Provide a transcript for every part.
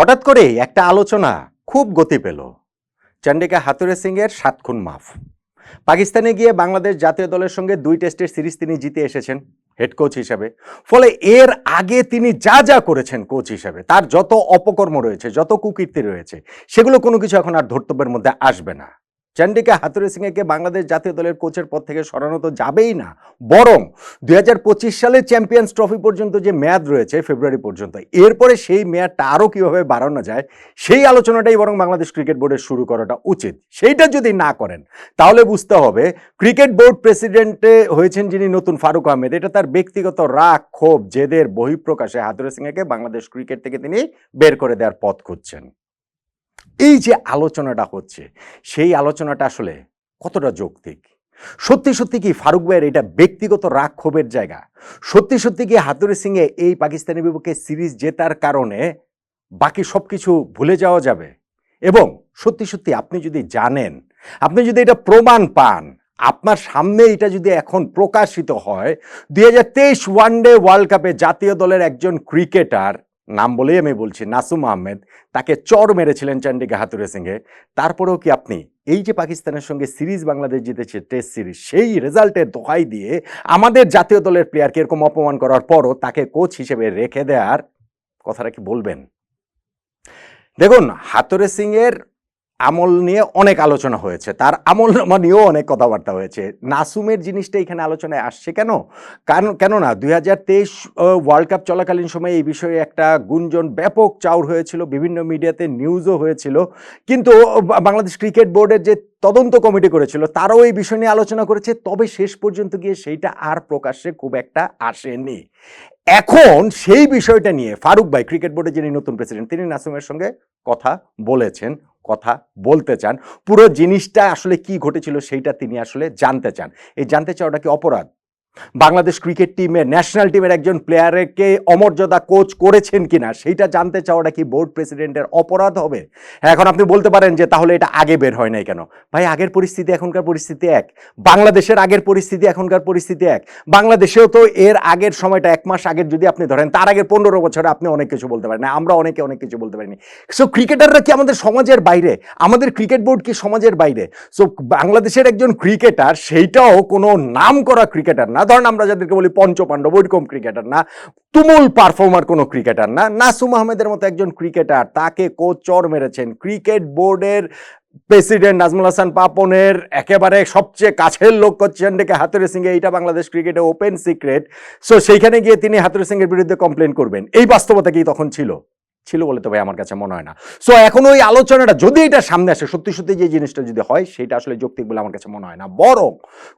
হঠাৎ করে একটা আলোচনা খুব গতি পেল। চন্ডিকা হাতুরে সিংয়ের সাত খুন মাফ। পাকিস্তানে গিয়ে বাংলাদেশ জাতীয় দলের সঙ্গে দুই টেস্টের সিরিজ তিনি জিতে এসেছেন, হেড কোচ হিসাবে। ফলে এর আগে তিনি যা যা করেছেন কোচ হিসাবে, তার যত অপকর্ম রয়েছে, যত কুকীর্তি রয়েছে, সেগুলো কোনো কিছু এখন আর ধর্তব্যের মধ্যে আসবে না। চন্ডিকা হাতুরে সিংকে বাংলাদেশ জাতীয় দলের কোচের পদ থেকে সরানো তো যাবেই না। বরং দু হাজার পঁচিশ সালে চ্যাম্পিয়ন্স ট্রফি পর্যন্ত যে মেয়াদ রয়েছে ফেব্রুয়ারি পর্যন্ত, এরপরে সেই মেয়াদটা আরও কীভাবে বাড়ানো যায়, সেই আলোচনাটাই বরং বাংলাদেশ ক্রিকেট বোর্ডের শুরু করাটা উচিত। সেইটা যদি না করেন, তাহলে বুঝতে হবে ক্রিকেট বোর্ড প্রেসিডেন্টে হয়েছেন যিনি নতুন ফারুক আহমেদ, এটা তার ব্যক্তিগত রাগ, ক্ষোভ, জেদের বহিঃপ্রকাশে হাতুরে সিংকে বাংলাদেশ ক্রিকেট থেকে তিনি বের করে দেওয়ার পথ খুঁজছেন। এই যে আলোচনাটা হচ্ছে, সেই আলোচনাটা আসলে কতটা যৌক্তিক? সত্যি সত্যি কি ফারুক ভাইয়ের এটা ব্যক্তিগত রাগ ক্ষোভের জায়গা? সত্যি সত্যি কি হাতুরে সিংয়ে এই পাকিস্তানি বিপক্ষে সিরিজ জেতার কারণে বাকি সব কিছু ভুলে যাওয়া যাবে? এবং সত্যি সত্যি আপনি যদি জানেন, আপনি যদি এটা প্রমাণ পান, আপনার সামনে এটা যদি এখন প্রকাশিত হয়, দুই হাজার তেইশ ওয়ানডে ওয়ার্ল্ড কাপে জাতীয় দলের একজন ক্রিকেটার নাম বলেই আমি বলছি, নাসুম আহমেদ। তাকে চর মেরেছিলেন চন্ডিকা হাতুরে সিংহে। তারপরেও কি আপনি এই যে পাকিস্তানের সঙ্গে সিরিজ বাংলাদেশ জিতেছে টেস্ট সিরিজ, সেই রেজাল্টের দোহাই দিয়ে আমাদের জাতীয় দলের প্লেয়ারকে এরকম অপমান করার পরও তাকে কোচ হিসেবে রেখে দেওয়ার কথাটা কি বলবেন? দেখুন হাতুরে সিংয়ের আমল নিয়ে অনেক আলোচনা হয়েছে। তার আমল নামা নিয়েও অনেক কথাবার্তা হয়েছে। নাসুমের জিনিসটা এখানে আলোচনায় আসছে কেন? কারণ, কেননা দুই হাজার তেইশ ওয়ার্ল্ড কাপ চলাকালীন সময়ে এই বিষয়ে একটা গুঞ্জন ব্যাপক চাউর হয়েছিল। বিভিন্ন মিডিয়াতে নিউজও হয়েছিল। কিন্তু বাংলাদেশ ক্রিকেট বোর্ডের যে তদন্ত কমিটি করেছিল, তারাও এই বিষয় নিয়ে আলোচনা করেছে। তবে শেষ পর্যন্ত গিয়ে সেইটা আর প্রকাশ্যে খুব একটা আসেনি। এখন সেই বিষয়টা নিয়ে ফারুক ভাই, ক্রিকেট বোর্ডের যিনি নতুন প্রেসিডেন্ট তিনি নাসুমের সঙ্গে কথা বলেছেন। কথা বলতে চান, পুরো জিনিসটা আসলে কি ঘটেছিল সেইটা তিনি আসলে জানতে চান। এই জানতে চাওয়াটা কি অপরাধ? বাংলাদেশ ক্রিকেট টিমের ন্যাশনাল টিমের একজন প্লেয়ারকে অমর্যাদা কোচ করেছেন কিনা সেইটা জানতে চাওয়াটা কি বোর্ড প্রেসিডেন্টের অপরাধ হবে? হ্যাঁ, এখন আপনি বলতে পারেন যে তাহলে এটা আগে বের হয় নাই কেন? ভাই আগের পরিস্থিতি এখনকার পরিস্থিতি এক। বাংলাদেশের আগের পরিস্থিতি এখনকার পরিস্থিতি এক। বাংলাদেশেও তো এর আগের সময়টা এক মাস আগের যদি আপনি ধরেন তার আগের পনেরো বছরে আপনি অনেক কিছু বলতে পারেন। না আমরা অনেকে অনেক কিছু বলতে পারিনি। সো ক্রিকেটাররা কি আমাদের সমাজের বাইরে? আমাদের ক্রিকেট বোর্ড কি সমাজের বাইরে? সো বাংলাদেশের একজন ক্রিকেটার সেইটাও কোনো নাম করা ক্রিকেটার না। ধরেন আমরা যাদেরকে বলি পঞ্চপাণ্ডব, ওইরকম ক্রিকেটার না, তুমুল পারফর্মার কোনো ক্রিকেটার না, নাসুম আহমেদের মতো একজন ক্রিকেটার তাকে কোচ চর মেরেছেন ক্রিকেট বোর্ডের প্রেসিডেন্ট নাজমুল হাসান পাপনের একেবারে সবচেয়ে কাছের লোক করছেন ডেকে হাতুরে সিংহে এইটা বাংলাদেশ ক্রিকেটে ওপেন সিক্রেট সো সেইখানে গিয়ে তিনি হাতুরে সিংহের বিরুদ্ধে কমপ্লেন করবেন। এই বাস্তবতা কি তখন ছিল? ছিল বলে তো ভাই আমার কাছে মনে হয় না। সো এখন ওই আলোচনাটা যদি এটা সামনে আসে, সত্যি সত্যি যে জিনিসটা যদি হয়, সেটা আসলে যৌক্তিক বলে আমার কাছে মনে হয় না। বরং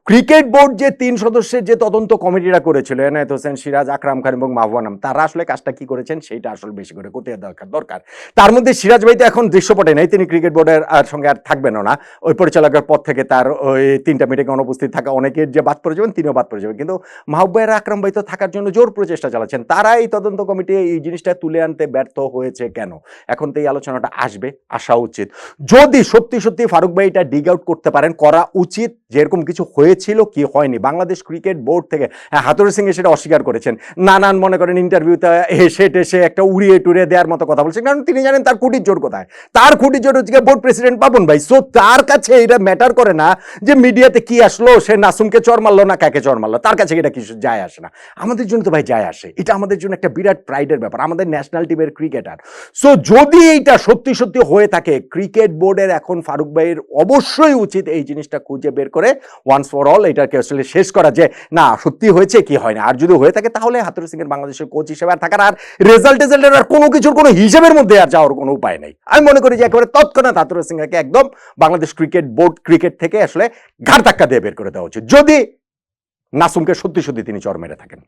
ক্রিকেট বোর্ড যে তিন সদস্যের যে তদন্ত কমিটিটা করেছিল, এনায়েত হোসেন, সিরাজ, আকরাম খান এবং মাহবুবানাম তারা আসলে কাজটা কি করেছেন, সেটা আসলে বেশি করে করতে দরকার দরকার। তার মধ্যে সিরাজ ভাই তো এখন দৃশ্যপটে নেই, তিনি ক্রিকেট বোর্ডের আর সঙ্গে আর থাকবেনও না। ওই পরিচালকের পদ থেকে তার ওই তিনটা মিটিংয়ে অনুপস্থিত থাকা অনেকের যে বাদ পড়ে যাবেন, তিনিও বাদ পড়ে যাবেন। কিন্তু মাহবুবের আকরাম ভাই তো থাকার জন্য জোর প্রচেষ্টা চালাচ্ছেন। তারা এই তদন্ত কমিটি এই জিনিসটা তুলে আনতে ব্যর্থ হয়েছে কেন? এখন তো এই আলোচনাটা আসবে, আসা উচিত। যদি সত্যি সত্যি ফারুক ভাই এটা ডিগ আউট করতে পারেন, করা উচিত যেরকম কিছু হয়েছিল কি হয়নি। বাংলাদেশ ক্রিকেট বোর্ড থেকে হ্যাঁ হাতুরে সিং সেটা অস্বীকার করেছেন। নানান মনে করেন ইন্টারভিউতে এসে টেসে একটা উড়িয়ে টুড়িয়ে দেওয়ার মতো কথা বলছেন। কারণ তিনি জানেন তার কুটির জোর কোথায়। তার কুটির জোর হচ্ছে বোর্ড প্রেসিডেন্ট পাবন ভাই। সো তার কাছে এটা ম্যাটার করে না যে মিডিয়াতে কি আসলো, সে নাসুমকে চর মারলো না কাকে চর মারলো। তার কাছে এটা কিছু যায় আসে না। আমাদের জন্য তো ভাই যায় আসে। এটা আমাদের জন্য একটা বিরাট প্রাইডের ব্যাপার। আমাদের ন্যাশনাল টিমের ক্রিকেটার। সো যদি এইটা সত্যি সত্যি হয়ে থাকে, ক্রিকেট বোর্ডের এখন ফারুক ভাইয়ের অবশ্যই উচিত এই জিনিসটা খুঁজে বের করে ওয়ান্স ফর অল এটাকে আসলে শেষ করা যে, না, সত্যি হয়েছে কি হয় না। আর যদি হয়ে থাকে, তাহলে হাতুর সিং এর বাংলাদেশের কোচ হিসেবে আর থাকার আর রেজাল্ট রেজাল্টের আর কোনো কিছুর কোনো হিসেবের মধ্যে আর যাওয়ার কোনো উপায় নেই। আমি মনে করি যে একেবারে তৎক্ষণাৎ হাতুর সিংকে একদম বাংলাদেশ ক্রিকেট বোর্ড, ক্রিকেট থেকে আসলে ঘাড় ধাক্কা দিয়ে বের করে দেওয়া উচিত। যদি নাসুমকে সত্যি সত্যি তিনি চর মেরে থাকেন।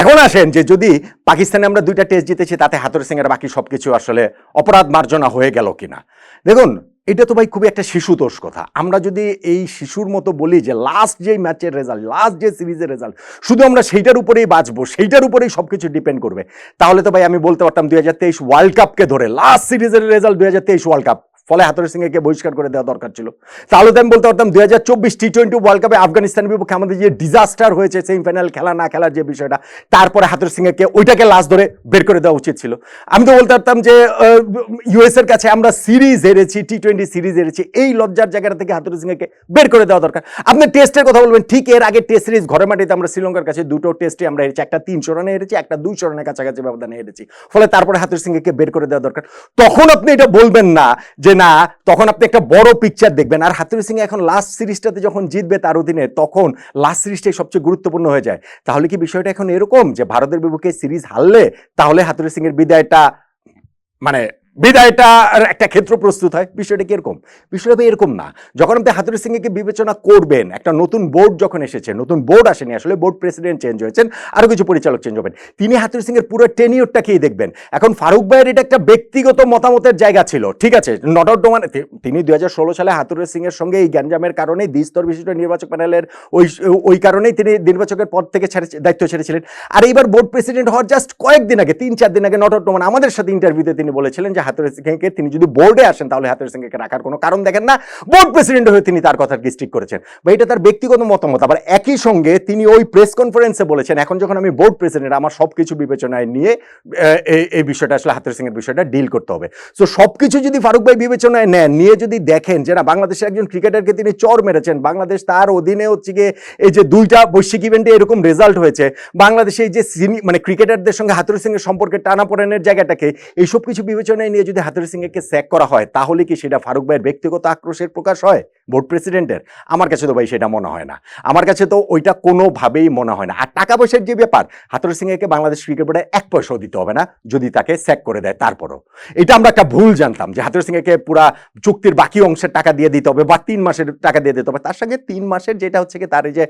এখন আসেন যে যদি পাকিস্তানে আমরা দুইটা টেস্ট জিতেছি, তাতে হাতুর সিং এর বাকি সবকিছু আসলে অপরাধ মার্জনা হয়ে গেল কিনা? দেখুন, এটা তো ভাই খুবই একটা শিশু দোষ কথা। আমরা যদি এই শিশুর মতো বলি যে লাস্ট যে ম্যাচের রেজাল্ট লাস্ট যে সিরিজের রেজাল্ট শুধু আমরা সেইটার উপরেই বাঁচবো, সেইটার উপরেই সব কিছু ডিপেন্ড করবে। তাহলে তো ভাই আমি বলতে পারতাম দুই হাজার তেইশ ওয়ার্ল্ড কাপকে ধরে লাস্ট সিরিজের রেজাল্ট দুই হাজার তেইশ ওয়ার্ল্ড কাপ ফলে হাতুরি সিংকে বহিষ্কার করে দেওয়া দরকার ছিল। তাহলে আমি বলতে পারতাম দুই হাজার চব্বিশ টি টোয়েন্টি ওয়ার্ল্ড কাপে আফগানিস্তানের বিপক্ষে আমাদের যে ডিজাস্টার হয়েছে সেমিফাইনাল খেলা না খেলার যে বিষয়টা, তারপরে হাতুরি সিংকে ওইটাকে লাস্ট ধরে বের করে দেওয়া উচিত ছিল। আমি তো বলতে পারতাম যে ইউএস এর কাছে আমরা সিরিজ হেরেছি টি টোয়েন্টি সিরিজ হেরেছি, এই লজ্জার জায়গাটা থেকে হাতুরি সিংকে বের করে দেওয়া দরকার। আপনি টেস্টের কথা বলবেন, ঠিক এর আগে টেস্ট সিরিজ ঘরে মাটিতে আমরা শ্রীলঙ্কার কাছে দুটো টেস্টে আমরা হেরেছি, একটা তিনশো রানে হেরেছি, একটা দুইশো রানের কাছাকাছি ব্যবধানে হেরেছি। ফলে তারপরে হাতুর সিংকে বের করে দেওয়া দরকার। তখন আপনি এটা বলবেন না যে না, তখন আপনি একটা বড় পিকচার দেখবেন। আর হাতুরি সিং এখন লাস্ট সিরিজটাতে যখন জিতবে তার অধীনে, তখন লাস্ট সিরিজটাই সবচেয়ে গুরুত্বপূর্ণ হয়ে যায়। তাহলে কি বিষয়টা এখন এরকম যে, ভারতের বিপক্ষে সিরিজ হারলে তাহলে হাতুরি সিং এর বিদায়টা মানে বিদায়টা একটা ক্ষেত্র প্রস্তুত হয়। বিষয়টা কি এরকম? বিষয়টা এরকম না। যখন আপনি হাতুরি সিংকে বিবেচনা করবেন, একটা নতুন বোর্ড যখন এসেছে, নতুন বোর্ড আসেনি, আসলে বোর্ড প্রেসিডেন্ট চেঞ্জ হয়েছেন আরও কিছু পরিচালক চেঞ্জ হবেন। তিনি হাতুরি সিংয়ের পুরো টেনিওরটাকেই দেখবেন? এখন ফারুক ভাইয়ের এটা একটা ব্যক্তিগত মতামতের জায়গা ছিল, ঠিক আছে? নট আউট মানে তিনি দু হাজার ষোলো সালে হাতুরি সিংয়ের সঙ্গে এই গ্যাঞ্জামের কারণে দ্বিস্তর বিশিষ্ট নির্বাচক প্যানেলের ওই ওই কারণেই তিনি নির্বাচকের পদ থেকে ছেড়ে দায়িত্ব ছেড়েছিলেন আর এইবার বোর্ড প্রেসিডেন্ট হওয়ার জাস্ট কয়েকদিন আগে, তিন চার দিন আগে নট আউট মানে আমাদের সাথে ইন্টারভিউতে তিনি বলেছিলেন যে হাতুরি সিংকে তিনি যদি বোর্ডে আসেন, তাহলে হাতুরি সিংকে রাখার কোনো কারণ দেখেন না। বোর্ড প্রেসিডেন্ট হয়ে তিনি তার কথা স্ট্রিক করেছেন। বা এটা তার ব্যক্তিগত মতামত। আবার একই সঙ্গে তিনি ওই প্রেস কনফারেন্সে বলেছেন, এখন যখন আমি বোর্ড প্রেসিডেন্ট আমার সব কিছু বিবেচনায় নিয়ে এই বিষয়টা আসলে হাতুরি সিংয়ের বিষয়টা ডিল করতে হবে। সো সব কিছু যদি ফারুক ভাই বিবেচনায় নেন, নিয়ে যদি দেখেন যে না বাংলাদেশের একজন ক্রিকেটারকে তিনি চর মেরেছেন, বাংলাদেশ তার অধীনে হচ্ছে গিয়ে এই যে দুইটা বৈশ্বিক ইভেন্টে এরকম রেজাল্ট হয়েছে, বাংলাদেশে এই যে মানে ক্রিকেটারদের সঙ্গে হাতুরি সিংয়ের সম্পর্কে টানাপোড়েনের জায়গাটাকে, এইসব কিছু বিবেচনায় নিয়ে যদি হাতুরি সিংকে স্যাক করা হয়, তাহলে কি সেটা ফারুক ভাইয়ের ব্যক্তিগত আক্রোশের প্রকাশ হয়? বোর্ড প্রেসিডেন্টের। আমার কাছে তো ভাই সেটা মনে হয় না। আমার কাছে তো ওইটা কোনোভাবেই মনে হয় না। আর টাকা পয়সার যে ব্যাপার, হাতুরি সিংকে বাংলাদেশ ক্রিকেট বোর্ডে এক পয়সাও দিতে হবে না, যদি তাকে স্যাক করে দেয় তারপরও। এটা আমরা একটা ভুল জানতাম যে হাতুরি সিংকে পুরা চুক্তির বাকি অংশের টাকা দিয়ে দিতে হবে বা তিন মাসের টাকা দিয়ে দিতে হবে। তার সঙ্গে তিন মাসের যেটা হচ্ছে কি, তার যে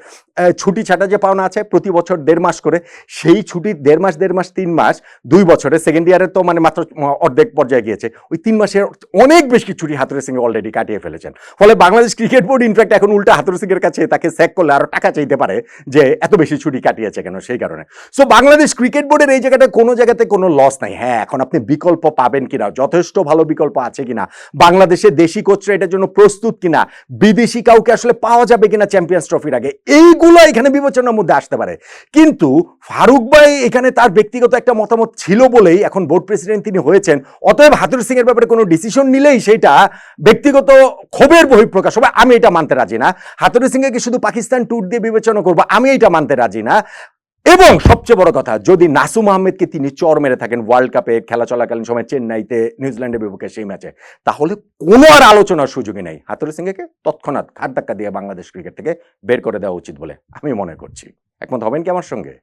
ছুটি ছাটা যে পাওনা আছে প্রতি বছর দেড় মাস করে, সেই ছুটি দেড় মাস দেড় মাস, তিন মাস, দুই বছরে সেকেন্ড ইয়ারের তো মানে মাত্র অর্ধেক পর্যায়ে গিয়েছে। ওই তিন মাসের অনেক বেশি ছুটি হাতুরে সিং অলরেডি কাটিয়ে ফেলেছেন। ফলে বাংলাদেশ ক্রিকেট বোর্ড ইনফ্যাক্ট এখন উল্টা হাতুরে সিংয়ের কাছে তাকে স্যাক করলে আরও টাকা চাইতে পারে যে এত বেশি ছুটি কাটিয়েছে কেন সেই কারণে। সো বাংলাদেশ ক্রিকেট বোর্ডের এই জায়গাটা কোনো জায়গাতে কোনো লস নাই। হ্যাঁ এখন আপনি বিকল্প পাবেন কিনা, যথেষ্ট ভালো বিকল্প আছে কিনা, বাংলাদেশে দেশি কোচরা এটার জন্য প্রস্তুত কিনা, বিদেশি কাউকে আসলে পাওয়া যাবে কিনা চ্যাম্পিয়ন্স ট্রফির আগে, এইগুলো এখানে বিবেচনার মধ্যে আসতে পারে। কিন্তু ফারুক ভাই এখানে তার ব্যক্তিগত একটা মতামত ছিল বলেই এখন বোর্ড প্রেসিডেন্ট তিনি হয়েছেন, অতএব হাতুর সিং এর ব্যাপারে কোনো ডিসিশন নিলেই সেটা ব্যক্তিগত ক্ষোভের বহিঃপ্রকাশ হবে আমি এটা মানতে রাজি না। হাতুর সিংকে শুধু পাকিস্তান ট্যুর দিয়ে বিবেচনা করব? আমি এটা মানতে রাজি না। এবং সবচেয়ে বড় কথা, যদি নাসুম আহমেদকে তিনি চর মেরে থাকেন ওয়ার্ল্ড কাপে খেলা চলাকালীন সময় চেন্নাইতে নিউজিল্যান্ডের বিপক্ষে সেই ম্যাচে তাহলে কোনো আর আলোচনার সুযোগই নেই। হাতুর সিংকে তৎক্ষণাৎ ঘাট ধাক্কা দিয়ে বাংলাদেশ ক্রিকেট থেকে বের করে দেওয়া উচিত বলে আমি মনে করছি। একমত হবেন কি আমার সঙ্গে?